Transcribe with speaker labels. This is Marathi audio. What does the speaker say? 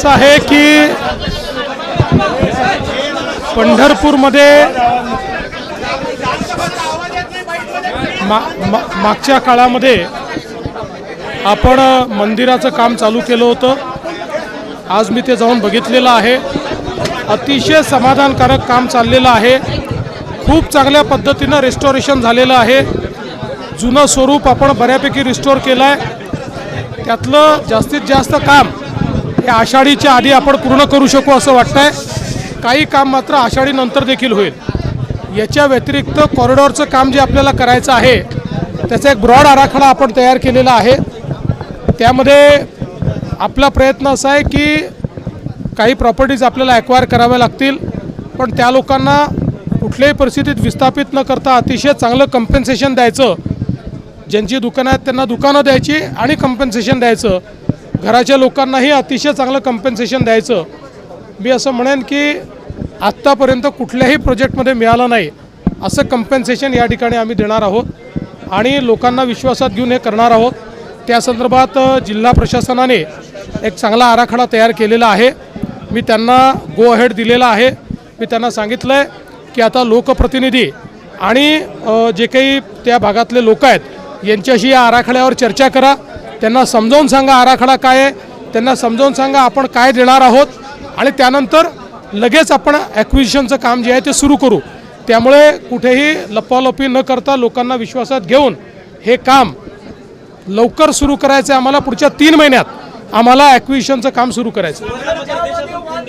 Speaker 1: असं आहे की पंढरपूरमध्ये मा मा- मागच्या काळामध्ये आपण मंदिराचं काम चालू केलं होतं. आज मी ते जाऊन बघितलेलं आहे. अतिशय समाधानकारक काम चाललेलं आहे. खूप चांगल्या पद्धतीनं रेस्टॉरेशन झालेलं आहे. जुनं स्वरूप आपण बऱ्यापैकी रिस्टोर केलं आहे त्यातलं जास्तीत जास्त काम हे आषाढीच्या आधी आपण पूर्ण करू शकू असं वाटतंय. काही काम मात्र आषाढीनंतर देखील होईल. याच्या व्यतिरिक्त कॉरिडॉरचं काम जे आपल्याला करायचं आहे त्याचा एक ब्रॉड आराखडा आपण तयार केलेला आहे. त्यामध्ये आपला प्रयत्न असा आहे की काही प्रॉपर्टीज आपल्याला ॲक्वायर कराव्या लागतील पण त्या लोकांना कुठल्याही परिस्थितीत विस्थापित न करता अतिशय चांगलं कम्पेन्सेशन द्यायचं. ज्यांची दुकानं आहेत त्यांना दुकानं द्यायची आणि कम्पेन्सेशन द्यायचं. घराच्या लोकांनाही अतिशय चांगलं कम्पेन्सेशन द्यायचं. मी असं म्हणेन की आत्तापर्यंत कुठल्याही प्रोजेक्टमध्ये मिळालं नाही असं कम्पेन्सेशन या ठिकाणी आम्ही देणार आहोत. आणि लोकांना विश्वासात घेऊन हे करणार आहोत. त्या संदर्भात जिल्हा प्रशासनाने एक चांगला आराखडा तयार केलेला आहे. मी त्यांना गो अहेड दिलेला आहे. मी त्यांना सांगितलं आहे की आता लोकप्रतिनिधी आणि जे काही त्या भागातले लोक आहेत यांच्याशी या आराखड्यावर चर्चा करा. त्यांना समजावून सांगा आराखडा काय आहे. त्यांना समजावून सांगा आपण काय देणार आहोत. आणि त्यानंतर लगेच आपण ॲक्विजिशनचं काम जे आहे ते सुरू करू. त्यामुळे कुठेही लपालपी न करता लोकांना विश्वासात घेऊन हे काम लवकर सुरू करायचं आहे आम्हाला पुढच्या तीन महिन्यात. आम्हाला ॲक्विजिशनचं काम सुरू करायचं